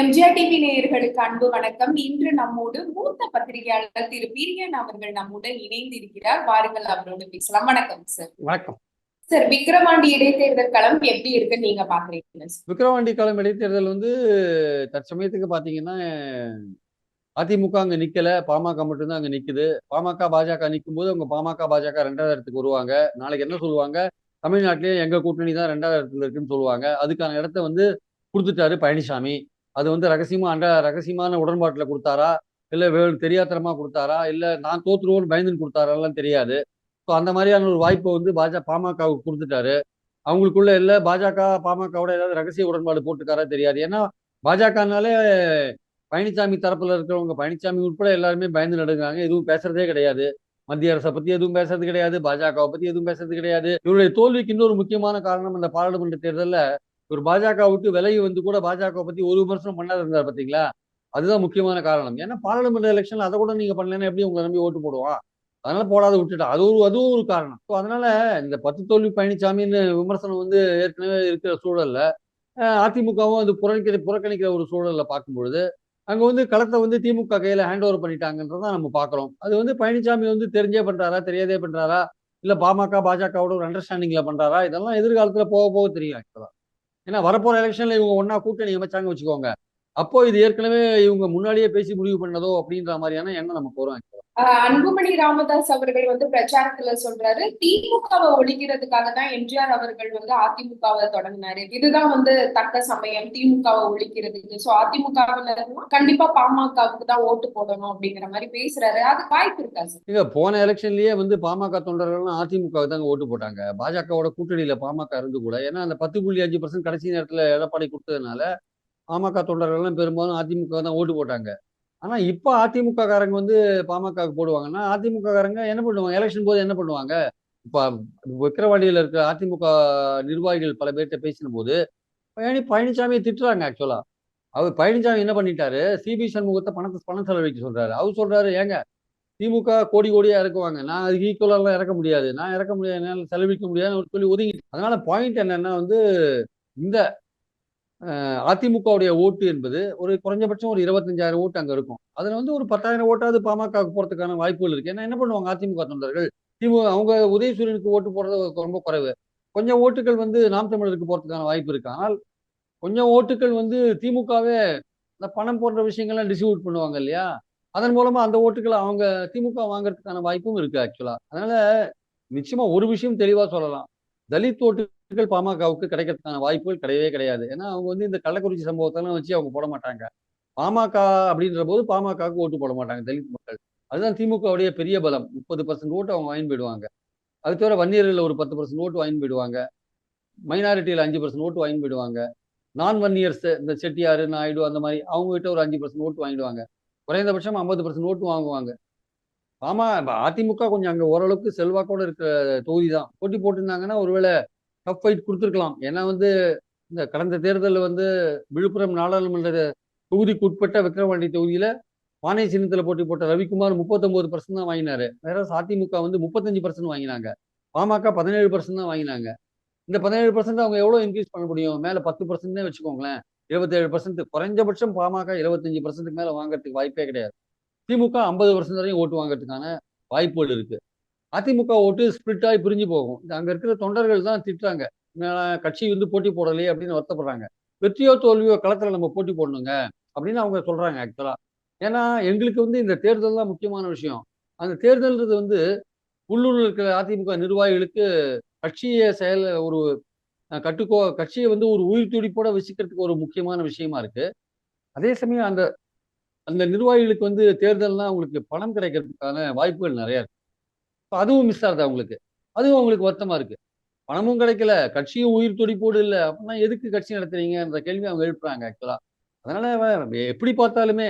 MGR TV நேயர்களுக்கு அன்பு வணக்கம். இன்று நம்மோடு மூத்த பத்திரிகையாளர் திரு பிரியன் அவர்கள் நம்முடன் இணைந்து இருக்கிறார் வாருங்கள் அவரோடு பேசலாம். வணக்கம் சார் வணக்கம். சார் விக்ரவாண்டி இடைத்தேர்தல் களம் எப்படி இருக்குன்னு நீங்க பாக்குறீங்க சார்? விக்கிரவாண்டி காலம் இடைத்தேர்தல் வந்து தற்சமயத்துக்கு பாத்தீங்கன்னா அதிமுக அங்க நிக்கல. பாமக மட்டும்தான் அங்க நிக்குது. பாமக பாஜக நிற்கும் போது அவங்க பாமக பாஜக ரெண்டாவது இடத்துக்கு வருவாங்க. நாளைக்கு என்ன சொல்லுவாங்க? தமிழ்நாட்டிலேயே எங்க கூட்டணி தான் ரெண்டாவது இடத்துல இருக்குன்னு சொல்லுவாங்க. அதுக்கான இடத்த வந்து கொடுத்துட்டாரு பழனிசாமி. அது வந்து ரகசியமா அண்ட ரகசியமான உடன்பாட்டில் கொடுத்தாரா? இல்லை வேறு தெரியாத்தனமா கொடுத்தாரா? இல்லை நான் தோத்துருவோன்னு பயந்துன்னு கொடுத்தாராலாம் தெரியாது. ஸோ அந்த மாதிரியான ஒரு வாய்ப்பை வந்து பாஜக பாமகவுக்கு கொடுத்துட்டாரு. அவங்களுக்குள்ள இல்லை பாஜக பாமகவோட ஏதாவது ரகசிய உடன்பாடு போட்டுக்காரா தெரியாது. ஏன்னா பாஜகனாலே பழனிசாமி தரப்புல இருக்கிறவங்க பழனிசாமி உட்பட எல்லாருமே பயந்து நடுங்கிறாங்க. எதுவும் பேசுறதே கிடையாது. மத்திய அரசை பத்தி எதுவும் பேசுறது கிடையாது. பாஜகவை பத்தி எதுவும் பேசுறது கிடையாது. இவருடைய தோல்விக்கு இன்னொரு முக்கியமான காரணம் இந்த பாராளுமன்ற தேர்தலில் ஒரு பாஜக விட்டு விலகி வந்து கூட பாஜக பத்தி ஒரு விமர்சனம் பண்ணாத இருந்தார் பாத்தீங்களா? அதுதான் முக்கியமான காரணம். ஏன்னா பாராளுமன்ற எலெக்ஷன்ல அதை கூட நீங்க பண்ணலன்னா எப்படி உங்களை நம்பி ஓட்டு போடுவான் அதனால போடாத விட்டுட்டா. அது ஒரு அதுவும் ஒரு காரணம். ஸோ அதனால இந்த பத்து தோல்வி பழனிசாமின்னு விமர்சனம் வந்து ஏற்கனவே இருக்கிற சூழல்ல அதிமுகவும் அது புறக்கணி புறக்கணிக்கிற ஒரு சூழல்ல பார்க்கும் பொழுது அங்க வந்து களத்தை வந்து திமுக கையில ஹேண்ட் ஓவர் பண்ணிட்டாங்கன்றதான் நம்ம பாக்குறோம் அது வந்து பழனிசாமி வந்து தெரிஞ்சே பண்றாரா தெரியாதே பண்றாரா? இல்ல பாமக பாஜகவோட ஒரு அண்டர்ஸ்டாண்டிங்ல பண்றாரா? இதெல்லாம் எதிர்காலத்துல போக போக தெரியும் ஆக்சுவலா ஏன்னா வரப்போற எலெக்ஷன்ல இவங்க ஒன்னா கூட்டணி அமைச்சாங்க வச்சுக்கோங்க. அப்போ இது ஏற்கனவே இவங்க முன்னாடியே பேசி முடிவு பண்ணதோ அப்படின்ற மாதிரியான எண்ணம் நமக்கு வரும் அன்புமணி ராமதாஸ் அவர்கள் வந்து பிரச்சாரத்துல சொல்றாரு. திமுகவை ஒழிக்கிறதுக்காக தான் எம்ஜிஆர் அவர்கள் வந்து அதிமுகவை தொடங்கினாரு. இதுதான் வந்து தக்க சமயம் திமுகவை ஒழிக்கிறதுக்கு. சோ அதிமுகவினர் கண்டிப்பா பாமகவுக்கு தான் ஓட்டு போடணும் அப்படிங்கிற மாதிரி பேசுறாரு. அது வாய்ப்பு இருக்கா சார்? இல்ல போன எலெக்ஷன்லயே வந்து பாமக தொண்டர்கள்லாம் அதிமுகவுக்கு தாங்க ஓட்டு போட்டாங்க. பாஜகவோட கூட்டணியில பாமக இருந்து கூட. ஏன்னா அந்த பத்து புள்ளி அஞ்சு பர்சன்ட் கடைசி நேரத்துல எடப்பாடி கொடுத்ததுனால பாமக தொண்டர்கள்லாம் பெரும்பாலும் அதிமுக தான் ஓட்டு போட்டாங்க. ஆனா இப்ப அதிமுக காரங்க வந்து பாமக போடுவாங்கன்னா அதிமுக காரங்க என்ன பண்ணுவாங்க? எலெக்ஷன் போது என்ன பண்ணுவாங்க? இப்ப விக்கிரவாண்டியில இருக்கிற அதிமுக நிர்வாகிகள் பல பேர்கிட்ட பேசின போது பழனி பழனிசாமியை திட்டுறாங்க ஆக்சுவலா அவர் பழனிசாமி என்ன பண்ணிட்டாரு? சிபி சண்முகத்தை பணத்தை பணம் செலவழிக்க சொல்றாரு. அவர் சொல்றாரு ஏங்க திமுக கோடி கோடியா இறக்குவாங்க. நான் அதுக்கு ஈக்குவலாம் இறக்க முடியாது. நான் இறக்க முடியாது. என்னால செலவழிக்க முடியாதுன்னு ஒரு சொல்லி ஒதுங்கிட்டு அதனால பாயிண்ட் என்னன்னா வந்து இந்த அதிமுகவுடைய ஓட்டு என்பது ஒரு குறைஞ்சபட்சம் ஒரு இருபத்தஞ்சாயிரம் ஓட்டு அங்கே இருக்கும். அதில் வந்து ஒரு பத்தாயிரம் ஓட்டாவது பாமக போறதுக்கான வாய்ப்புகள் இருக்கு. ஏன்னா என்ன பண்ணுவாங்க அதிமுக தொண்டர்கள்? திமுக அவங்க உதயசூரியனுக்கு ஓட்டு போடுறது ரொம்ப குறைவு. கொஞ்சம் ஓட்டுகள் வந்து நாம் தமிழருக்கு போறதுக்கான வாய்ப்பு இருக்கு. ஆனால் கொஞ்சம் ஓட்டுகள் வந்து திமுகவே இந்த பணம் போன்ற விஷயங்கள்லாம் டிஸ்ட்ரிபியூட் பண்ணுவாங்க இல்லையா? அதன் மூலமாக அந்த ஓட்டுகளை அவங்க திமுக வாங்குறதுக்கான வாய்ப்பும் இருக்குது ஆக்சுவலா அதனால நிச்சயமா ஒரு விஷயம் தெளிவாக சொல்லலாம். தலித் ஓட்டு ஓட்டுகள் பாமகவுக்கு கிடைக்கிறதுக்கான வாய்ப்புகள் கிடையவே கிடையாது. ஏன்னா அவங்க வந்து இந்த கள்ளக்குறிச்சி சம்பவத்தெல்லாம் வச்சு அவங்க போட மாட்டாங்க. பாமக அப்படின்ற போது பாமகவுக்கு ஓட்டு போட மாட்டாங்க தலித் மக்கள். அதுதான் திமுகவுடைய பெரிய பலம். முப்பது பர்சன்ட் ஓட்டு அவங்க வாங்கி போயிடுவாங்க. அது தவிர வன்னியர்களில் ஒரு பத்து பர்சன்ட் ஓட்டு வாங்கி போயிடுவாங்க. மைனாரிட்டியில் அஞ்சு பர்சன்ட் ஓட்டு வாங்கி போயிடுவாங்க. நான் வன்னியர்ஸ் இந்த செட்டியார் நாயுடு அந்த மாதிரி அவங்க கிட்ட ஒரு அஞ்சு பர்சன்ட் ஓட்டு வாங்கிடுவாங்க. குறைந்தபட்சம் ஐம்பது பர்சன்ட் ஓட்டு வாங்குவாங்க. ஆமா அதிமுக கொஞ்சம் அங்கே ஓரளவுக்கு செல்வாக்கோட இருக்கிற தொகுதி தான் போட்டி போட்டிருந்தாங்கன்னா ஒருவேளை டஃப் ஃபைட் கொடுத்துருக்கலாம். ஏன்னா வந்து இந்த கடந்த தேர்தலில் வந்து விழுப்புரம் நாடாளுமன்ற தொகுதிக்கு உட்பட்ட விக்கிரவாண்டி தொகுதியில் பானை சின்னத்தில் போட்டி போட்ட ரவிக்குமார் முப்பத்தொம்போது பர்சன்ட் தான் வாங்கினாரு. வேற அதிமுக வந்து முப்பத்தஞ்சு பர்சன்ட் வாங்கினாங்க. பாமக பதினேழு பர்சன்ட் தான் வாங்கினாங்க. இந்த பதினேழு பர்சன்ட் அவங்க எவ்வளோ இன்க்ரீஸ் பண்ண முடியும்? மேலே பத்து பர்சன்ட்னே வச்சுக்கோங்களேன். இருபத்தேழு பர்சன்ட் குறைஞ்சபட்சம் பாமக இருபத்தஞ்சு பர்சன்ட்டுக்கு மேலே வாங்குறதுக்கு வாய்ப்பே கிடையாது. திமுக ஐம்பது பர்சன்ட் வரையும் ஓட்டு வாங்குறதுக்கான வாய்ப்புகள் இருக்குது அதிமுக ஓட்டு ஸ்பிளிட் ஆகி பிரிஞ்சு போகும். அங்கே இருக்கிற தொண்டர்கள் தான் திட்டுறாங்க. கட்சி வந்து போட்டி போடலையே அப்படின்னு வருத்தப்படுறாங்க. வெற்றியோ தோல்வியோ களத்தில் நம்ம போட்டி போடணுங்க அப்படின்னு அவங்க சொல்கிறாங்க ஆக்சுவலாக ஏன்னா எங்களுக்கு வந்து இந்த தேர்தல் தான் முக்கியமான விஷயம். அந்த தேர்தல்ன்றது வந்து உள்ளூரில் இருக்கிற அதிமுக நிர்வாகிகளுக்கு கட்சியை செயல் ஒரு கட்டுக்கோ கட்சியை வந்து ஒரு உயிர் துடிப்போட வச்சுக்கிறதுக்கு ஒரு முக்கியமான விஷயமா இருக்கு. அதே சமயம் அந்த அந்த நிர்வாகிகளுக்கு வந்து தேர்தல்னா அவங்களுக்கு பணம் கிடைக்கிறதுக்கான வாய்ப்புகள் நிறைய இருக்கு. இப்போ அதுவும் மிஸ் ஆகுது அவங்களுக்கு அதுவும் அவங்களுக்கு வருத்தமா இருக்கு. பணமும் கிடைக்கல கட்சியும் உயிர் துடிப்போடு இல்லை அப்படின்னா எதுக்கு கட்சி நடத்துறீங்கன்ற கேள்வி அவங்க எழுப்புறாங்க ஆக்சுவலா அதனால எப்படி பார்த்தாலுமே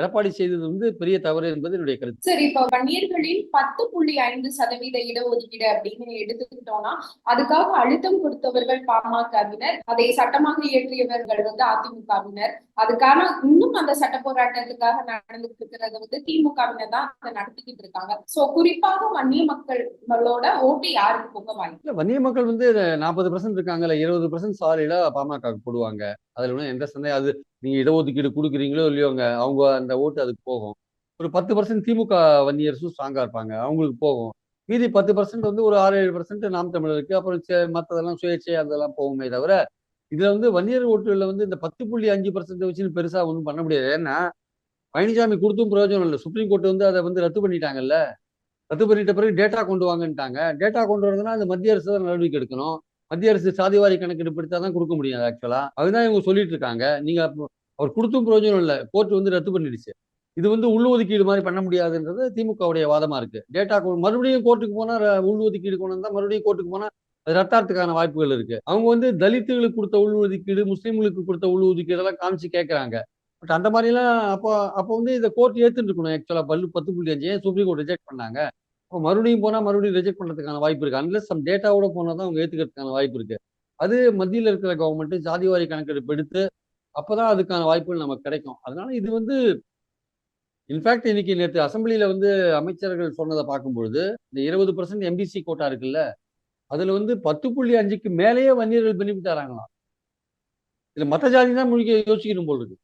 எடப்பாடி செய்தது வந்து பெரிய தவறு என்பது என்னுடைய கருத்து. சரி இப்ப வன்னியர்களின் பத்து புள்ளி ஐந்து சதவீத இடஒதுக்கீடு அப்படின்னு எடுத்துக்கிட்டோம்னா அதுக்காக அழுத்தம் கொடுத்தவர்கள் பாமகவினர் அதை சட்டமாக இயற்றியவர்கள் வந்து அதிமுகவினர். அதுக்கான இன்னும் அந்த சட்ட போராட்டத்துக்காக நடந்துட்டு இருக்கிறது வந்து திமுகவினர் தான் அதை நடத்திக்கிட்டு இருக்காங்க. சோ குறிப்பாக வன்னிய மக்களோட ஓட்டு யாருக்கு போக வாய்ப்பு? வன்னிய மக்கள் வந்து நாற்பது பர்சன்ட் இருக்காங்கல்ல இருபது பர்சன்ட் சாலிடா பாமக போடுவாங்க. அதுல ஒன்றும் எந்த சந்தேகம் அது நீங்க இடஒதுக்கீடு கொடுக்குறீங்களோ இல்லையோங்க அவங்க அந்த ஓட்டு அதுக்கு போகும். ஒரு பத்து பர்சன்ட் திமுக வன்னியர்ஸும் ஸ்ட்ராங்காக இருப்பாங்க அவங்களுக்கு போகும். மீதி பத்து பர்சன்ட் வந்து ஒரு ஆறு ஏழு பர்சன்ட் நாம் தமிழருக்கு அப்புறம் சே- மற்றதெல்லாம் சுயேட்சை அதெல்லாம் போகுமே தவிர இதில் வந்து வன்னியர் ஓட்டுகளில் வந்து இந்த பத்து புள்ளி அஞ்சு பர்சன்ட் வச்சுன்னு பெருசாக ஒன்றும் பண்ண முடியாது. ஏன்னா பழனிசாமி கொடுத்தும் பிரயோஜனம் இல்லை. சுப்ரீம் கோர்ட் வந்து அதை வந்து ரத்து பண்ணிட்டாங்கல்ல. ரத்து பண்ணிட்ட பிறகு டேட்டா கொண்டு வாங்கன்ட்டாங்க. டேட்டா கொண்டு வரதுன்னா அந்த மத்திய அரசு தான் நடவடிக்கை எடுக்கணும். மத்திய அரசு சாதிவாரி கணக்கெடுப்பு தான் கொடுக்க முடியும் ஆக்சுவலா அதுதான் இவங்க சொல்லிட்டு இருக்காங்க நீங்க அவர் கொடுத்தும் பிரயோஜனம் இல்லை. கோர்ட் வந்து ரத்து பண்ணிடுச்சு. இது வந்து உள்ஒதுக்கீடு மாதிரி பண்ண முடியாதுன்றது திமுகவுடைய வாதமா இருக்கு. டேட்டா மறுபடியும் கோர்ட்டுக்கு போனா ர- உள்ஒதுக்கீடு கொண்டு வந்தா மறுபடியும் கோர்ட்டுக்கு போனா அது ரத்தாரத்துக்கான வாய்ப்புகள் இருக்கு. அவங்க வந்து தலித்துகளுக்கு கொடுத்த உள்ஒதுக்கீடு முஸ்லீம்களுக்கு கொடுத்த உள்ஒதுக்கீடு எல்லாம் காமிச்சு கேட்கறாங்க பட் அந்த மாதிரிலாம் அப்போ அப்போ வந்து இதை கோர்ட் ஏத்துட்டு இருக்கணும் ஆக்சுவலா பல்லு பத்து புள்ளி அஞ்சு ஏன் சுப்ரீம் கோர்ட் ரிஜெக்ட் பண்ணாங்க? இப்போ மறுபடியும் போனால் மறுபடியும் ரிஜெக்ட் பண்ணுறதுக்கான வாய்ப்பு இருக்கு. அன்லஸ் சம் டேட்டாவோட போனால் தான் அவங்க ஏற்றுக்கிறதுக்கான வாய்ப்பு இருக்கு. அது மத்தியில் இருக்கிற கவர்மெண்ட் ஜாதிவாரி கணக்கெடுப்பு எடுத்து அப்பதான் அதுக்கான வாய்ப்புகள் நமக்கு கிடைக்கும். அதனால இது வந்து இன்ஃபேக்ட் இன்னைக்கு நேற்று அசம்பிளியில் வந்து அமைச்சர்கள் சொன்னதை பார்க்கும்பொழுது இந்த இருபது பர்சன்ட் எம்பிசி கோட்டா இருக்குல்ல அதுல வந்து பத்து புள்ளி அஞ்சுக்கு மேலேயே வன்னியர்கள் பெனிஃபிட் தராங்களாம் இதில் மத்த ஜாதி தான் முழுக்க யோசிக்கணும் போல் இருக்கு.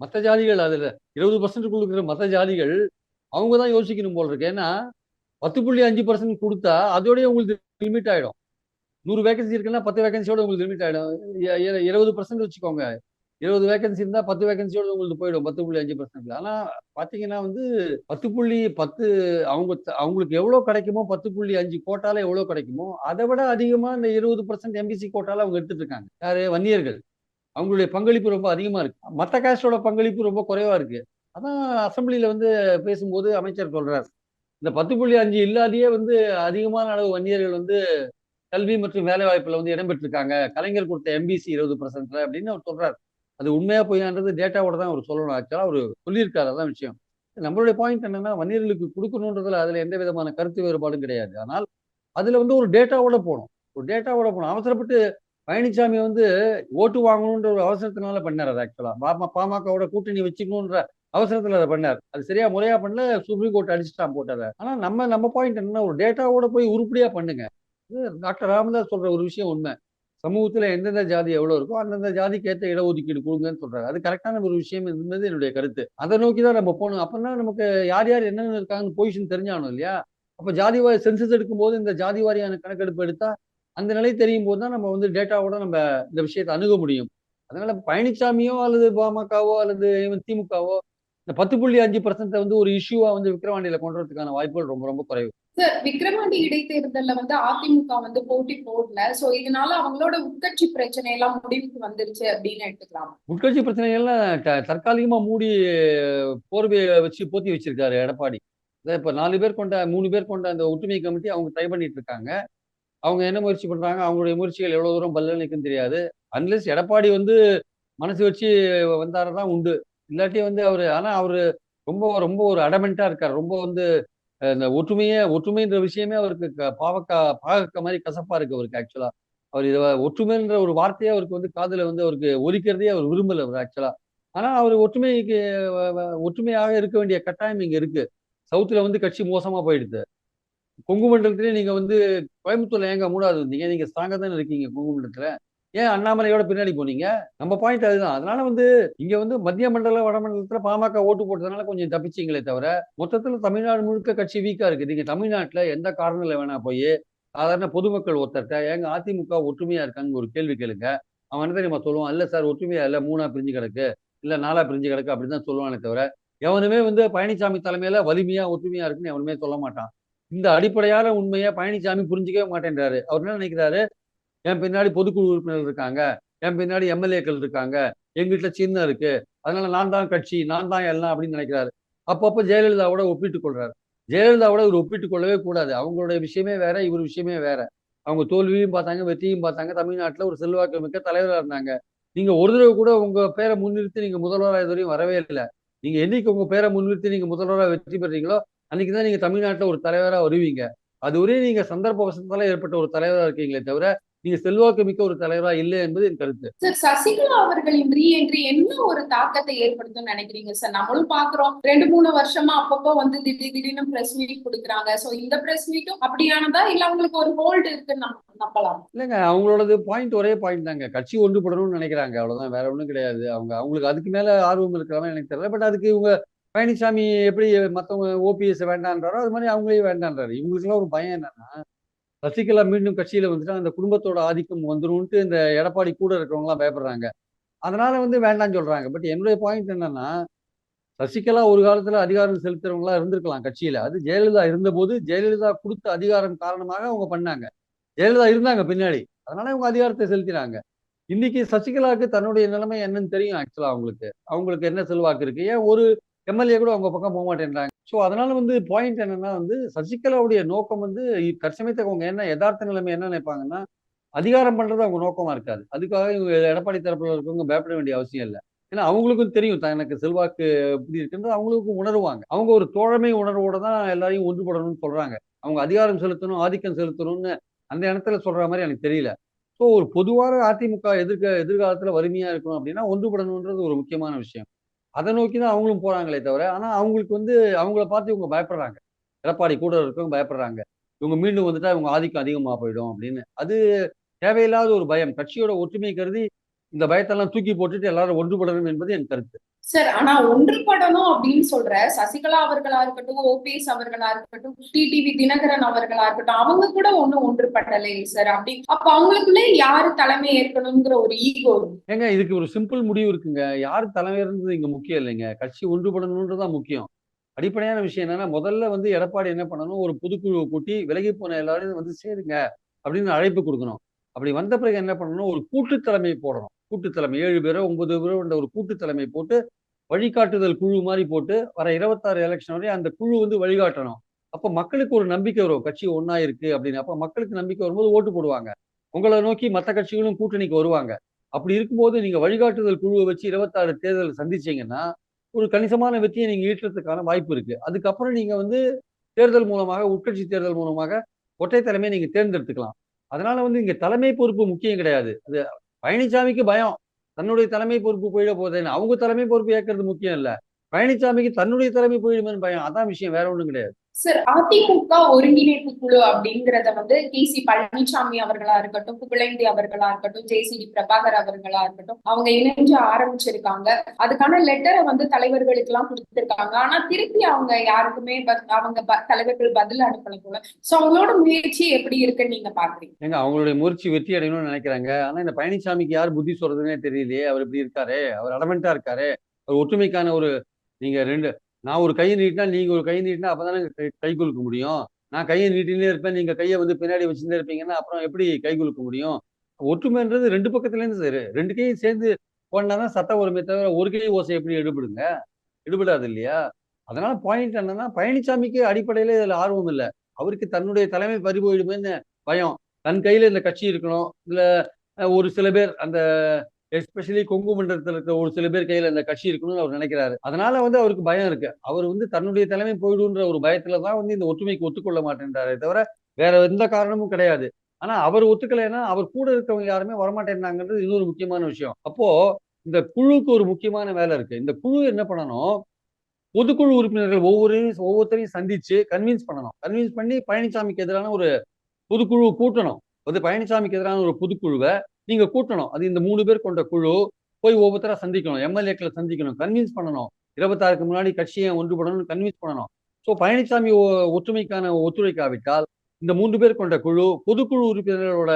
மற்ற ஜாதிகள் அதுல இருபது பர்சன்ட் கொடுக்குற மற்ற ஜாதிகள் அவங்க தான் யோசிக்கணும் போல் இருக்கு. ஏன்னா பத்து புள்ளி அஞ்சு பர்சன்ட் கொடுத்தா அதோடய உங்களுக்கு லிமிட் ஆகிடும் நூறு வேகன்சி இருக்குன்னா பத்து வேகன்சியோட உங்களுக்கு லிமிட் ஆயிடும். இருபது பர்சன்ட் வச்சுக்கோங்க. இருபது வேகன்சி இருந்தால் பத்து வேகன்சியோட உங்களுக்கு போயிடும் பத்து புள்ளி அஞ்சு பர்சன்ட் ஆனால் பார்த்தீங்கன்னா வந்து பத்து புள்ளி பத்து அவங்க அவங்களுக்கு எவ்வளோ கிடைக்குமோ பத்து புள்ளி அஞ்சு கோட்டால எவ்வளோ கிடைக்குமோ அதை விட அதிகமாக இந்த இருபது பர்சன்ட் எம்பிசி கோட்டால அவங்க எடுத்துட்டு இருக்காங்க. யாரு? வன்னியர்கள். அவங்களுடைய பங்களிப்பு ரொம்ப அதிகமாக இருக்கு. மற்ற காஸ்டோட பங்களிப்பு ரொம்ப குறைவாக இருக்கு. அதான் அசம்பிளியில் வந்து பேசும்போது அமைச்சர் சொல்கிறார் இந்த பத்து புள்ளி அஞ்சு இல்லாதையே வந்து அதிகமான அளவு வன்னியர்கள் வந்து கல்வி மற்றும் வேலை வாய்ப்புல வந்து இடம்பெற்றிருக்காங்க. கலைஞர் கொடுத்த எம்பிசி இருபது பர்சன்ட்ல அப்படின்னு அவர் சொல்றாரு. அது உண்மையா பொய்யான்றது டேட்டாவோட தான் அவர் சொல்லணும். ஆக்சுவலா அவர் சொல்லியிருக்காரு. அதான் விஷயம். நம்மளுடைய பாயிண்ட் என்னன்னா வன்னியர்களுக்கு கொடுக்கணுன்றதுல அதுல எந்த விதமான கருத்து வேறுபாடும் கிடையாது. ஆனால் அதுல வந்து ஒரு டேட்டாவோட போகணும். ஒரு டேட்டாவோட போகணும். அவசரப்பட்டு பழனிசாமி வந்து ஓட்டு வாங்கணுன்ற ஒரு அவசரத்தினால பண்ணார் அது ஆக்சுவலா பாமகவோட கூட்டணி வச்சுக்கணுன்ற அவசரத்துல அதை பண்ணார். அது சரியா முறையா பண்ணல சுப்ரீம் கோர்ட் அடிச்சுட்டான் போட்டதை. ஆனா நம்ம நம்ம பாயிண்ட் என்ன ஒரு டேட்டாவோட போய் உருப்படியா பண்ணுங்க. டாக்டர் ராமதாஸ் சொல்ற ஒரு விஷயம் உண்மை. சமூகத்துல எந்தெந்த ஜாதி எவ்வளவு இருக்கோ அந்தந்த ஜாதிக்கு ஏற்ற இடஒதுக்கீடு கொடுங்கன்னு சொல்றாரு. அது கரெக்டான ஒரு விஷயம் என்பது என்னுடைய கருத்து. அதை நோக்கி தான் நம்ம போகணும். அப்பதான் நமக்கு யார் யார் என்னென்ன இருக்காங்கன்னு பொசிஷன் தெரிஞ்சானோ இல்லையா? அப்ப ஜாதி வாரி சென்சஸ் எடுக்கும் போது இந்த ஜாதி வாரியான கணக்கெடுப்பு எடுத்தா அந்த நிலை தெரியும் போது தான் நம்ம வந்து டேட்டாவோட நம்ம இந்த விஷயத்தை அணுக முடியும். அதனால பழனிசாமியோ அல்லது பாமகவோ அல்லது திமுகவோ இந்த பத்து புள்ளி அஞ்சு பர்சன்ட் வந்து ஒரு இஷ்யூவா வந்து விக்கிரவாண்டியில கொண்டு வரதுக்கான வாய்ப்புகள் ரொம்ப ரொம்ப குறைவு. சார் விக்ரவாண்டி இடைத்தேர்தல்ல வந்து அதிமுக வந்து போட்டி போடல. சோ இதனால அவங்களோட உட்கட்சி பிரச்சனை எல்லாம் முடிவுக்கு வந்துருச்சு அப்படின்னு எடுத்துக்கலாம்? உட்கட்சி பிரச்சனைகள்லாம் த- தற்காலிகமா மூடி போர்வையை வச்சு போத்தி வச்சிருக்காரு எடப்பாடி. இப்ப நாலு பேர் கொண்ட மூணு பேர் கொண்ட அந்த ஒற்றுமை கமிட்டி அவங்க ட்ரை பண்ணிட்டு இருக்காங்க. அவங்க என்ன முயற்சி பண்றாங்க? அவங்களுடைய முயற்சிகள் எவ்வளவு தூரம் பல்லனுக்குன்னு தெரியாது. அன்லெஸ் எடப்பாடி வந்து மனசு வச்சு வந்தாருதான் உண்டு. இல்லாட்டி வந்து அவர் ஆனால் அவர் ரொம்ப ரொம்ப ஒரு அடமெண்ட்டாக இருக்கார். ரொம்ப வந்து இந்த ஒற்றுமையே ஒற்றுமைன்ற விஷயமே அவருக்கு பாவக்கா பாகக்க மாதிரி கசப்பாக இருக்கு அவருக்கு ஆக்சுவலாக அவர் இதை ஒற்றுமைன்ற ஒரு வார்த்தையே அவருக்கு வந்து காதில் வந்து அவருக்கு ஒலிக்கிறதே அவர் விரும்பலை அவர் ஆக்சுவலாக ஆனால் அவர் ஒற்றுமைக்கு ஒற்றுமையாக இருக்க வேண்டிய கட்டாயம் இங்கே இருக்கு. சவுத்தில் வந்து கட்சி மோசமாக போயிடுது. கொங்கு மண்டலத்திலே நீங்கள் வந்து கோயம்புத்தூர்ல ஏங்க மூடாது? இருந்தீங்க நீங்கள் ஸ்ட்ராங்காக தானே இருக்கீங்க கொங்கு மண்டலத்தில். ஏன் அண்ணாமலையோட பின்னாடி போனீங்க? நம்ம பாயிண்ட் அதுதான். அதனால வந்து இங்க வந்து மத்திய மண்டல வடமண்டலத்துல பாமக ஓட்டு போட்டதுனால கொஞ்சம் தப்பிச்சிங்களே தவிர மொத்தத்துல தமிழ்நாடு முழுக்க கட்சி வீக்கா இருக்கு. நீங்க தமிழ்நாட்டுல எந்த காரணத்துல வேணா போய் சாதாரண பொதுமக்கள் ஒருத்தர்கிட்ட ஏங்க அதிமுக ஒற்றுமையா இருக்காங்க ஒரு கேள்வி கேளுங்க. அவன் என்ன தெரியுமா சொல்லுவான்? இல்ல சார் ஒற்றுமையா இல்ல மூணா பிரிஞ்சு கிடக்கு. இல்ல நாலா பிரிஞ்சு கிடக்கு அப்படின்னு தான் சொல்லுவானே தவிர எவனுமே வந்து பழனிசாமி தலைமையில வலிமையா ஒற்றுமையா இருக்குன்னு எவனுமே சொல்ல மாட்டான். இந்த அடிப்படையான உண்மையை பழனிசாமி புரிஞ்சிக்கவே மாட்டேன்றாரு. அவர் என்ன நினைக்கிறாரு? என் பின்னாடி பொதுக்குழு உறுப்பினர்கள் இருக்காங்க என் பின்னாடி எம்எல்ஏக்கள் இருக்காங்க எங்கிட்ட சின்ன இருக்கு அதனால நான் தான் கட்சி நான் தான் எல்லாம் அப்படின்னு நினைக்கிறாரு. அப்பப்போ ஜெயலலிதாவோட ஒப்பிட்டுக் கொள்றாரு. ஜெயலலிதாவோட இவர் ஒப்பிட்டுக் கொள்ளவே கூடாது. அவங்களுடைய விஷயமே வேற இவர் விஷயமே வேற. அவங்க தோல்வியும் பார்த்தாங்க வெற்றியும் பார்த்தாங்க தமிழ்நாட்டில் ஒரு செல்வாக்கு மிக்க தலைவராக இருந்தாங்க. நீங்க ஒரு தடவை கூட உங்க பேரை முன்னிறுத்தி நீங்க முதல்வராக இதுவரையும் வரவே இல்லை. நீங்க என்னைக்கு உங்க பேரை முன்னிறுத்தி நீங்க முதல்வராக வெற்றி பெறீங்களோ அன்னைக்கு தான் நீங்க தமிழ்நாட்டில் ஒரு தலைவராக வருவீங்க. அது ஒரே நீங்க சந்தர்ப்ப வசத்தால ஏற்பட்ட ஒரு தலைவராக இருக்கீங்களே தவிர நீங்க செல்வாக்கு மிக்க ஒரு தலைவரா இல்லை என்பது என் கருத்து. சார் சசிகலா அவர்களின் ரீஎன்ட்ரி என்ன ஒரு தாக்கத்தை ஏற்படுத்தும் நினைக்கிறீங்க? சார் நம்மளும் பாக்குறோம் ரெண்டு மூணு வருஷமா அப்பப்போ வந்து திடீர் திடீர்னு பிரஸ் மீட் கொடுக்குறாங்க. சோ இந்த பிரஸ் மீட்டும் அப்படியானதா? இல்ல அவங்களுக்கு ஒரு ஹோல்டு இருக்குன்னு நம்ம நம்பலாம்? இல்லைங்க அவங்களோடது பாயிண்ட் ஒரே பாயிண்ட் தாங்க. கட்சி ஒன்றுபடணும்னு நினைக்கிறாங்க. அவ்வளவுதான். வேற ஒன்றும் கிடையாது. அவங்க அவங்களுக்கு அதுக்கு மேல ஆர்வம் இருக்கிறவங்க எனக்கு தெரியல. பட் அதுக்கு இவங்க பழனிசாமி எப்படி மற்றவங்க ஓபிஎஸ் வேண்டான்றாரோ அது மாதிரி அவங்களையும் வேண்டான்றாரு. இவங்களுக்குலாம் ஒரு பயம் என்னன்னா சசிகலா மீண்டும் கட்சியில வந்துட்டா அந்த குடும்பத்தோட ஆதிக்கம் வந்துரும்ட்டு இந்த எடப்பாடி கூட இருக்கிறவங்களாம் பயப்படுறாங்க. அதனால வந்து வேண்டாம்னு சொல்றாங்க. பட் என்னுடைய பாயிண்ட் என்னன்னா சசிகலா ஒரு காலத்துல அதிகாரம் செலுத்துறவங்களா இருந்திருக்கலாம் கட்சியில. அது ஜெயலலிதா இருந்தபோது ஜெயலலிதா கொடுத்த அதிகாரம் காரணமாக அவங்க பண்ணாங்க. ஜெயலலிதா இருந்தாங்க பின்னாடி. அதனால இவங்க அதிகாரத்தை செலுத்தினாங்க. இன்னைக்கு சசிகலாவுக்கு தன்னுடைய நிலைமை என்னன்னு தெரியும் ஆக்சுவலா அவங்களுக்கு. அவங்களுக்கு என்ன செல்வாக்கு இருக்கு? ஏன் ஒரு எம்எல்ஏ கூட அவங்க பக்கம் போக மாட்டேன்றாங்க. ஸோ அதனால வந்து பாயிண்ட் என்னன்னா வந்து சசிகலாவுடைய நோக்கம் வந்து தற்சமயத்துக்கு அவங்க என்ன யதார்த்த நிலைமை என்ன நினைப்பாங்கன்னா அதிகாரம் பண்றது அவங்க நோக்கமா இருக்காது. அதுக்காக இவங்க எடப்பாடி தரப்புல இருக்கவங்க பயப்பட வேண்டிய அவசியம் இல்லை. ஏன்னா அவங்களுக்கும் தெரியும் தனக்கு செல்வாக்கு எப்படி இருக்குன்றது அவங்களுக்கும் உணருவாங்க. அவங்க ஒரு தோழமை உணர்வோட தான் எல்லாரையும் ஒன்றுபடணும்னு சொல்றாங்க. அவங்க அதிகாரம் செலுத்தணும் ஆதிக்கம் செலுத்தணும்னு அந்த இடத்துல சொல்ற மாதிரி எனக்கு தெரியல. ஸோ ஒரு பொதுவான அதிமுக எதிர்க்க எதிர்காலத்துல வறுமையாக இருக்கணும் அப்படின்னா ஒன்றுபடணுன்றது ஒரு முக்கியமான விஷயம். அதை நோக்கி தான் அவங்களும் போறாங்களே தவிர ஆனா அவங்களுக்கு வந்து அவங்கள பார்த்து இவங்க பயப்படுறாங்க. எடப்பாடி கூட இருக்கவங்க பயப்படுறாங்க. இவங்க மீண்டும் வந்துட்டா இவங்க ஆதிக்கம் அதிகமா போயிடும் அப்படின்னு. அது தேவையில்லாத ஒரு பயம். கட்சியோட ஒற்றுமை கருதி இந்த பயத்தெல்லாம் தூக்கி போட்டுட்டு எல்லாரும் ஒன்றுபடணும் என்பது என் கருத்து. சார் ஆனா ஒன்றுபடணும் அப்படின்னு சொல்ற சசிகலா அவர்களா இருக்கட்டும் ஓபிஎஸ் அவர்களா இருக்கட்டும் டிடிவி தினகரன் அவர்களா இருக்கட்டும் அவங்க கூட ஒண்ணும் ஒன்றுபடலை சார் அப்படி. அப்ப அவங்களுக்குள்ளே யாரு தலைமை ஏற்கணுங்கிற ஒரு ஈகோ ஏங்க இதுக்கு ஒரு சிம்பிள் முடிவு இருக்குங்க. யார் தலைமை இருந்தது இங்க முக்கியம் இல்லைங்க. கட்சி ஒன்றுபடணுன்றதான் முக்கியம். அடிப்படையான விஷயம் என்னன்னா முதல்ல வந்து எடப்பாடி என்ன பண்ணணும்? ஒரு பொதுக்குழுவை கூட்டி விலகி போன எல்லாரும் வந்து சேருங்க அப்படின்னு அழைப்பு கொடுக்கணும். அப்படி வந்த பிறகு என்ன பண்ணணும்? ஒரு கூட்டு தலைமை போடணும். கூட்டு தலைமை ஏழு பேரோ ஒன்பது பேரோ என்ற ஒரு கூட்டு தலைமை போட்டு வழிகாட்டுதல் குழு மாதிரி போட்டு வர இருபத்தாறு எலெக்ஷன் வரை அந்த குழு வந்து வழிகாட்டணும். அப்போ மக்களுக்கு ஒரு நம்பிக்கை வரும். கட்சி ஒன்னா இருக்கு அப்படின்னு. அப்போ மக்களுக்கு நம்பிக்கை வரும்போது ஓட்டு போடுவாங்க. உங்களை நோக்கி மற்ற கட்சிகளும் கூட்டணிக்கு வருவாங்க. அப்படி இருக்கும்போது நீங்க வழிகாட்டுதல் குழுவை வச்சு இருபத்தாறு தேர்தல் சந்திச்சீங்கன்னா ஒரு கணிசமான வெற்றியை நீங்க ஈட்டுறதுக்கான வாய்ப்பு இருக்கு. அதுக்கப்புறம் நீங்க வந்து தேர்தல் மூலமாக உட்கட்சி தேர்தல் மூலமாக ஒற்றை தலைமையை நீங்க தேர்ந்தெடுத்துக்கலாம். அதனால வந்து இங்க தலைமை பொறுப்பு முக்கியம் கிடையாது. அது பழனிசாமிக்கு பயம். தன்னுடைய தலைமை பொறுப்பு போயிட போதேன்னு அவங்க தலைமை பொறுப்பு ஏற்கிறது முக்கியம் இல்ல. பழனிசாமிக்கு தன்னுடைய தலைமை போயிடுமேன்னு பயம். அதான் விஷயம். வேற ஒண்ணும் கிடையாது. சார் அதிமுக ஒருங்கிணைப்பு குழு அப்படிங்கறத வந்து கே சி பழனிசாமி அவர்களா இருக்கட்டும் புகழேந்தி அவர்களா இருக்கட்டும் ஜேசிடி பிரபாகர் அவர்களா இருக்கட்டும் அவங்க இணைஞ்சு ஆரம்பிச்சிருக்காங்க. அதுக்கான லெட்டரை வந்து தலைவர்களுக்கு எல்லாம் கொடுத்திருக்காங்க. ஆனா திருப்பி அவங்க யாருக்குமே அவங்க தலைவர்கள் பதில் அனுப்பல போல. சோ அவங்களோட முயற்சி எப்படி இருக்குன்னு நீங்க பாக்குறீங்க ஏங்க அவங்களுடைய முயற்சி வெற்றி அடையணும்னு நினைக்கிறாங்க. ஆனா இந்த பழனிசாமிக்கு யார் புத்தி சொல்றதுன்னே தெரியலையே. அவர் இப்படி இருக்காரு. அவர் அடமெண்டா இருக்காரு. அவர் ஒற்றுமைக்கான ஒரு நீங்க ரெண்டு நான் ஒரு கையை நீட்டினா நீங்க ஒரு கை நீட்டினா அப்பதானே கை குலுக்க முடியும். நான் கையை நீட்டினே இருப்பேன் நீங்க கையை வந்து பின்னாடி வச்சுருந்தே இருப்பீங்கன்னா அப்புறம் எப்படி கை குலுக்க முடியும்? ஒற்றுமைன்றது ரெண்டு பக்கத்துல இருந்து சரி. ரெண்டு கையும் சேர்ந்து போனாதான் சட்டம் ஒருமே தவிர ஒரு கை ஓசை எப்படி எடுபடுங்க? எடுபடாது இல்லையா? அதனால பாயிண்ட் என்னன்னா பழனிசாமிக்கு அடிப்படையில இதுல ஆர்வம் இல்லை. அவருக்கு தன்னுடைய தலைமை பறிபோயிடுமேன்னு பயம். தன் கையில இந்த கட்சி இருக்கணும். இல்ல ஒரு சில பேர் அந்த எஸ்பெஷலி கொங்கு மண்டலத்தில் இருக்க ஒரு சில பேர் கையில் இந்த கட்சி இருக்கணும்னு அவர் நினைக்கிறாரு. அதனால வந்து அவருக்கு பயம் இருக்கு. அவர் வந்து தன்னுடைய தலைமை போயிடுன்ற ஒரு பயத்துல தான் வந்து இந்த ஒற்றுமைக்கு ஒத்துக்கொள்ள மாட்டேன்றாரே தவிர வேற எந்த காரணமும் கிடையாது. ஆனா அவர் ஒத்துக்கலைன்னா அவர் கூட இருக்கவங்க யாருமே வரமாட்டேன்னாங்கன்றது இன்னொரு முக்கியமான விஷயம். அப்போ இந்த குழுக்கு ஒரு முக்கியமான வேலை இருக்கு. இந்த குழு என்ன பண்ணணும்? பொதுக்குழு உறுப்பினர்கள் ஒவ்வொரு ஒவ்வொருத்தரையும் சந்திச்சு கன்வின்ஸ் பண்ணணும். கன்வின்ஸ் பண்ணி பழனிசாமிக்கு எதிரான ஒரு பொதுக்குழு கூட்டணும். வந்து பழனிசாமிக்கு எதிரான ஒரு பொதுக்குழுவை நீங்க கூட்டணும். அது இந்த மூணு பேர் கொண்ட குழு போய் ஒவ்வொருத்தரா சந்திக்கணும். எம்எல்ஏக்களை சந்திக்கணும். கன்வின்ஸ் பண்ணணும். இருபத்தாறுக்கு முன்னாடி கட்சியை ஒன்றுபடணும்னு கன்வின்ஸ் பண்ணணும். ஸோ பழனிசாமி ஒற்றுமைக்கான ஒத்துழைக்காவிட்டால் இந்த மூன்று பேர் கொண்ட குழு பொதுக்குழு உறுப்பினர்களோட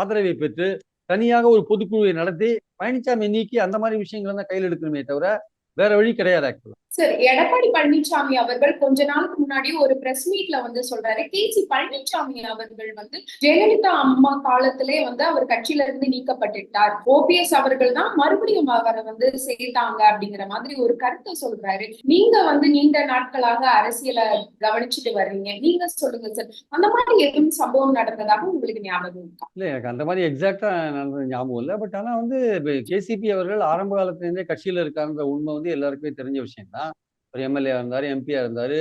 ஆதரவை பெற்று தனியாக ஒரு பொதுக்குழுவை நடத்தி பழனிசாமி நீக்கி அந்த மாதிரி விஷயங்கள் தான் கையில் எடுக்கணுமே தவிர வேற வழி கிடையாது ஆக்சுவலா சார் எடப்பாடி பழனிசாமி அவர்கள் கொஞ்ச நாளுக்கு முன்னாடி ஒரு பிரஸ் மீட்ல வந்து சொல்றாரு. கே சி பழனிசாமி அவர்கள் வந்து ஜெயலலிதா அம்மா காலத்திலே வந்து அவர் கட்சியில இருந்து நீக்கப்பட்டுட்டார். ஓபிஎஸ் அவர்கள் தான் மறுபடியும் அவரை வந்து சேர்த்தாங்க அப்படிங்கிற மாதிரி ஒரு கருத்தை சொல்றாரு. நீங்க வந்து நீண்ட நாட்களாக அரசியலை கவனிச்சுட்டு வர்றீங்க. நீங்க சொல்லுங்க சார். அந்த மாதிரி எதுவும் சம்பவம் நடந்ததாக உங்களுக்கு ஞாபகம் இருக்கா? இல்ல எனக்கு அந்த மாதிரி எக்ஸாக்டா நடந்தது ஞாபகம் இல்லை. பட் ஆனா வந்து கேசிபி அவர்கள் ஆரம்ப காலத்திலிருந்தே கட்சியில இருக்காருன்ற உண்மை வந்து எல்லாருக்குமே தெரிஞ்ச விஷயம் தான் ஒரு எம்எல்ஏ இருந்தார் எம்பியா இருந்தாரு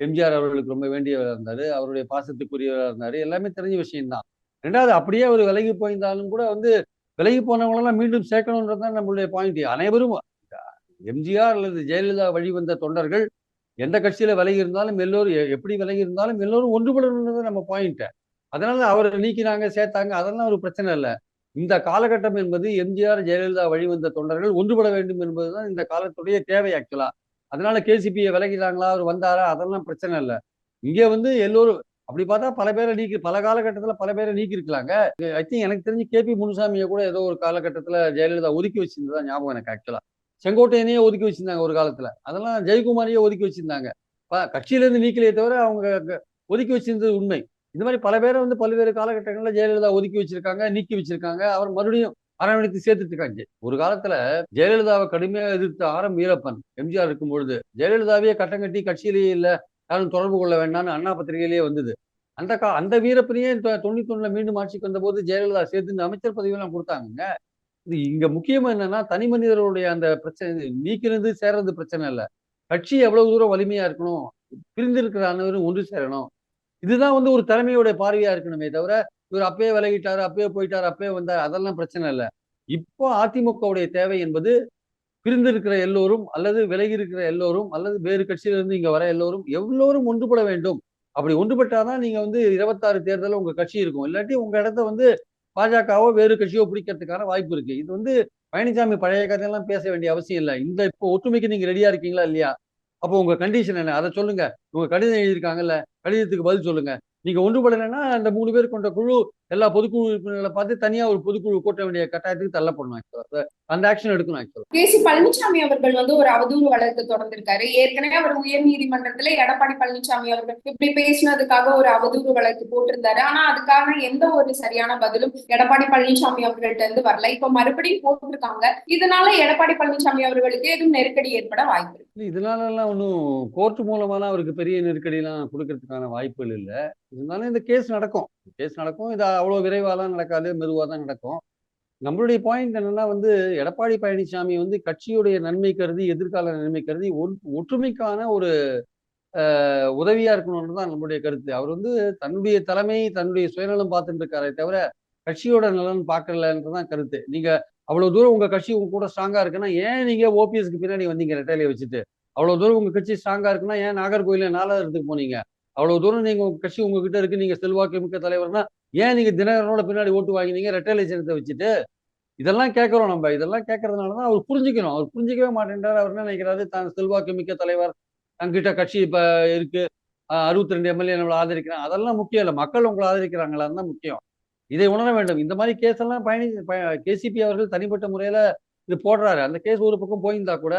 எம்ஜிஆர் அவர்களுக்கு ரொம்ப வேண்டியவராக இருந்தார் அவருடைய பாசத்துக்குரியவராக இருந்தாரு. எல்லாமே தெரிஞ்ச விஷயம்தான். ரெண்டாவது அப்படியே அவர் விலகி போயிருந்தாலும் கூட வந்து விலகி போனவங்களெல்லாம் மீண்டும் சேர்க்கணுன்றது தான் நம்மளுடைய பாயிண்ட் அனைவரும் எம்ஜிஆர் அல்லது ஜெயலலிதா வழி வந்த தொண்டர்கள் எந்த கட்சியில விலகி இருந்தாலும் எல்லோரும் எப்படி விலகி இருந்தாலும் எல்லோரும் ஒன்றுபடணுன்றது நம்ம பாயிண்ட் அதனால அவரை நீக்கினாங்க சேர்த்தாங்க அதெல்லாம் ஒரு பிரச்சனை இல்லை. இந்த காலகட்டம் என்பது எம்ஜிஆர் ஜெயலலிதா வழிவந்த தொண்டர்கள் ஒன்றுபட வேண்டும் என்பதுதான் இந்த காலத்துடைய தேவை ஆக்சுவலா அதனால கேசிபியை விலகிட்டாங்களா அவர் வந்தாரா அதெல்லாம் பிரச்சனை இல்லை. இங்கே வந்து எல்லோரும் அப்படி பார்த்தா பல பேரை நீக்கி பல காலகட்டத்தில் பல பேரை நீக்கிருக்கலாங்க. ஐ திங்க் எனக்கு தெரிஞ்சு கேபி முனுசாமியை கூட ஏதோ ஒரு காலகட்டத்தில் ஜெயலலிதா ஒதுக்கி வச்சிருந்ததா ஞாபகம் எனக்கு ஆக்சுவலாக செங்கோட்டையனையே ஒதுக்கி வச்சிருந்தாங்க ஒரு காலத்தில். அதெல்லாம் ஜெயக்குமாரையே ஒதுக்கி வச்சிருந்தாங்க. கட்சியிலேருந்து கட்சியில நீக்கலையே தவிர அவங்க ஒதுக்கி வச்சிருந்தது உண்மை. இந்த மாதிரி பல பேரை வந்து பல்வேறு காலகட்டங்களில் ஜெயலலிதா ஒதுக்கி வச்சிருக்காங்க நீக்கி வச்சிருக்காங்க. அவர் மறுபடியும் அரவணைத்து சேர்த்துட்டு ஒரு காலத்துல ஜெயலலிதாவை கடுமையாக எதிர்த்த ஆரம் வீரப்பன் எம்ஜிஆர் இருக்கும் பொழுது ஜெயலலிதாவையே கட்டம் கட்டி கட்சியிலேயே இல்லை யாரும் தொடர்பு கொள்ள வேண்டாம்னு அண்ணா பத்திரிகையிலேயே வந்தது. அந்த கா அந்த வீரப்பனையே தொண்ணூத்தி ஒண்ணுல மீண்டும் ஆட்சிக்கு வந்தபோது ஜெயலலிதா சேர்த்து இந்த அமைச்சர் பதவியெல்லாம் கொடுத்தாங்க இது இங்க முக்கியமா என்னன்னா தனி மனிதர்களுடைய அந்த பிரச்சனை நீக்கிறது சேர்றது பிரச்சனை இல்லை. கட்சி எவ்வளவு தூரம் வலிமையா இருக்கணும் பிரிந்திருக்கிற அனைவரும் ஒன்று சேரணும். இதுதான் வந்து ஒரு தலைமையோட பார்வையா இருக்கணுமே தவிர இவர் அப்பயே விலகிட்டாரு அப்பயே போயிட்டாரு அப்பயே வந்தார். அதெல்லாம் பிரச்சனை இல்லை. இப்போ அதிமுகவுடைய தேவை என்பது பிரிந்திருக்கிற எல்லோரும் அல்லது விலகி இருக்கிற எல்லோரும் அல்லது வேறு கட்சியிலிருந்து இங்க வர எல்லோரும் எல்லோரும் ஒன்றுபட வேண்டும். அப்படி ஒன்றுபட்டாதான் நீங்க வந்து இருபத்தாறு தேர்தலில் உங்க கட்சி இருக்கும். இல்லாட்டி உங்க இடத்த வந்து பாஜகவோ வேறு கட்சியோ பிடிக்கிறதுக்கான வாய்ப்பு இருக்கு. இது வந்து பழனிசாமி பழைய கதையெல்லாம் பேச வேண்டிய அவசியம் இல்லை. இந்த இப்போ ஒற்றுமைக்கு நீங்க ரெடியா இருக்கீங்களா இல்லையா? அப்போ உங்க கண்டிஷன் என்ன? அதை சொல்லுங்க. உங்க கடிதம் எழுதியிருக்காங்கல்ல கடிதத்துக்கு பதில் சொல்லுங்க. நீங்க ஒன்றுபடலைன்னா அந்த மூணு பேர் கொண்ட குழு எல்லா பொதுக்குழு உறுப்பினர்களை பார்த்து தனியா ஒரு பொதுக்குழு கூட்ட வேண்டிய கட்டாயத்துக்கு தள்ளப்படணும் ஆக்சுவலா அந்த ஆக்ஷன் எடுக்கணும் ஆக்சுவலா கே. சி. பழனிசாமி அவர்கள் வந்து ஒரு அவதூறு வழக்கு தொடர்ந்திருக்காரு. ஏற்கனவே அவர் உயர் நீதிமன்றத்துல எடப்பாடி பழனிசாமி அவர்கள் இப்படி பேசினதுக்காக ஒரு அவதூறு வழக்கு போட்டிருந்தாரு. ஆனா அதுக்கான எந்த ஒரு சரியான பதிலும் எடப்பாடி பழனிசாமி அவர்கள்ட்ட இருந்து வரல. இப்ப மறுபடியும் போட்டிருக்காங்க. இதனால எடப்பாடி பழனிசாமி அவர்களுக்கு எதுவும் நெருக்கடி ஏற்பட வாய்ப்பு இதனாலலாம் ஒன்றும் கோர்ட் மூலமாலாம் அவருக்கு பெரிய நெருக்கடியெல்லாம் கொடுக்கறதுக்கான வாய்ப்புகள் இல்லை. இருந்தாலும் இந்த கேஸ் நடக்கும். கேஸ் நடக்கும். இது அவ்வளோ விரைவாலாம் நடக்காது மெதுவாக தான் நடக்கும். நம்மளுடைய பாயிண்ட் என்னன்னா வந்து எடப்பாடி பழனிசாமி வந்து கட்சியுடைய நன்மை கருதி எதிர்கால நன்மை கருதி ஒற்றுமைக்கான ஒரு உதவியாக உதவியா இருக்கணும்னு தான் நம்மளுடைய கருத்து. அவர் வந்து தன்னுடைய தலைமை தன்னுடைய சுயநலம் பார்த்துட்டு இருக்காரே தவிர கட்சியோட நலன் பார்க்கலன்றதான் கருத்து. நீங்க அவ்வளவு தூரம் உங்க கட்சி உங்க கூட ஸ்ட்ராங்கா இருக்குன்னா ஏன் நீங்க ஓபிஎஸ்க்கு பின்னாடி வந்தீங்க ரெட்டையில வச்சுட்டு? அவ்வளவு தூரம் உங்க கட்சி ஸ்ட்ராங்கா இருக்குன்னா ஏன் நாகர்கோயில நாலாயிரத்துக்கு போனீங்க? அவ்வளவு தூரம் நீங்க உங்க கட்சி உங்ககிட்ட இருக்கு நீங்க செல்வாக்கு மிக்க தலைவர்னா ஏன் நீங்க தினகரனோட பின்னாடி ஓட்டு வாங்கினீங்க ரெட்டையில சின்னத்தை வச்சுட்டு? இதெல்லாம் கேட்கறோம் நம்ம. இதெல்லாம் கேட்கறதுனால தான் அவர் புரிஞ்சுக்கணும். அவர் புரிஞ்சிக்கவே மாட்டேன்றார். அவர் என்ன நினைக்கிறாரு? தான் செல்வாக்கு மிக்க தலைவர் தங்கிட்ட கட்சி இப்ப இருக்கு. அறுபத்தி ரெண்டு எம்எல்ஏ நம்மளை ஆதரிக்கிறாங்க. அதெல்லாம் முக்கியம் இல்லை. மக்கள் உங்களை ஆதரிக்கிறாங்களான்னு தான் முக்கியம். இதை உணர வேண்டும். இந்த மாதிரி கேஸ் எல்லாம் பயணி கேசிபி அவர்கள் தனிப்பட்ட முறையில இது போடுறாரு. அந்த கேஸ் ஒரு பக்கம் போயிருந்தா கூட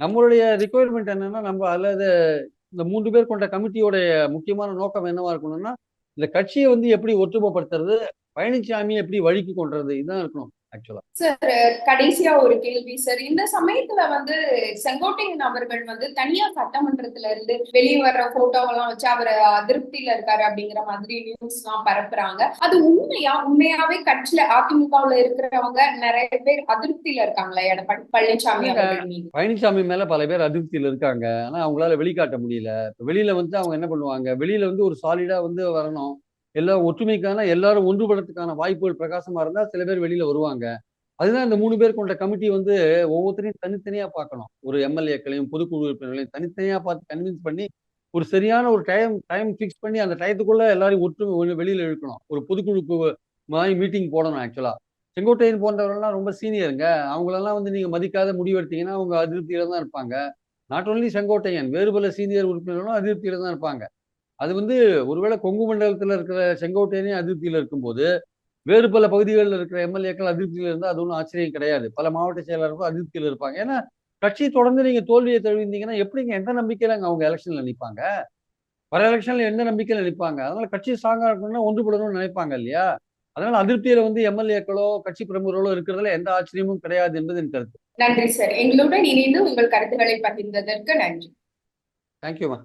நம்மளுடைய ரிக்குவயர்மெண்ட் என்னன்னா நம்ம அல்லது இந்த மூன்று பேர் கொண்ட கமிட்டியோடைய முக்கியமான நோக்கம் என்னவா இருக்கணும்னா இந்த கட்சியை வந்து எப்படி ஒற்றுமைப்படுத்துறது பழனிசாமியை எப்படி வழிக்கு கொண்டுறது இதுதான் இருக்கணும். ஆக்சுவலா சார் கடைசியா ஒரு கேள்வி சார் இந்த சமயத்துல வந்து செங்கோட்டையன் அவர்கள் வந்து தனியா சட்டமன்றத்துல இருந்து வெளியே வர்ற போட்டோவெல்லாம் வச்சு அவர் அதிருப்தியில இருக்காரு அப்படிங்கிற மாதிரி நியூஸ் எல்லாம் பரப்புறாங்க. அது உண்மையா? உண்மையாவே கட்சியில அதிமுகவுல இருக்கிறவங்க நிறைய பேர் அதிருப்தியில இருக்காங்களா? எடப்பாடி பழனிசாமி பழனிசாமி மேல பல பேர் அதிருப்தியில இருக்காங்க. ஆனா அவங்களால வெளிக்காட்ட முடியல. வெளியில வந்து அவங்க என்ன பண்ணுவாங்க? வெளியில வந்து ஒரு சாலிடா வந்து வரணும். எல்லா ஒற்றுமைக்கான எல்லாரும் ஒன்றுபடத்துக்கான வாய்ப்புகள் பிரகாசமா இருந்தா சில பேர் வெளியில வருவாங்க. அதுதான் இந்த மூணு பேர் கொண்ட கமிட்டி வந்து ஒவ்வொருத்தரையும் தனித்தனியா பார்க்கணும். ஒரு எம்எல்ஏக்களையும் பொதுக்குழு உறுப்பினர்களையும் தனித்தனியா பார்த்து கன்வின்ஸ் பண்ணி ஒரு சரியான ஒரு டைம் டைம் ஃபிக்ஸ் பண்ணி அந்த டயத்துக்குள்ள எல்லாரையும் ஒற்றுமை வெளியில இழுக்கணும். ஒரு பொதுக்குழு மாதிரி மீட்டிங் போடணும் ஆக்சுவலா செங்கோட்டையன் போன்றவர்கள்லாம் ரொம்ப சீனியருங்க அவங்களெல்லாம் வந்து நீங்க மதிக்காத முடிவெடுத்தீங்கன்னா அவங்க அதிருப்தியில தான் இருப்பாங்க. நாட் ஓன்லி செங்கோட்டையன் வேறு பல சீனியர் உறுப்பினர்களும் அதிருப்தியில தான் இருப்பாங்க. அது வந்து ஒருவேளை கொங்கு மண்டலத்துல இருக்கிற செங்கோட்டையனே அதிருப்தியில இருக்கும்போது வேறு பல பகுதிகளில் இருக்கிற எம்எல்ஏக்கள் அதிருப்தியில இருந்தால் அது ஒன்றும் ஆச்சரியம் கிடையாது. பல மாவட்ட செயலாளர்களும் அதிருப்தியில இருப்பாங்க. ஏன்னா கட்சி தொடர்ந்து நீங்க தோல்வியை தழுவிந்தீங்கன்னா எப்படிங்க எந்த நம்பிக்கையில அங்க அவங்க எலெக்ஷன்ல நிற்பாங்க வர எலெக்ஷன்ல எந்த நம்பிக்கையில நிற்பாங்க அதனால கட்சி ஸ்ட்ராங்கா இருக்கணும்னா ஒன்றுபடணும்னு நினைப்பாங்க இல்லையா? அதனால அதிருப்தியில வந்து எம்எல்ஏக்களோ கட்சி பிரமுகர்களோ இருக்கிறதுல எந்த ஆச்சரியமும் கிடையாது என்பது என் கருத்து. நன்றி சார். எங்களுடன் இணைந்து உங்கள் கருத்துக்களை பகிர்ந்ததற்கு நன்றி. தேங்க்யூமா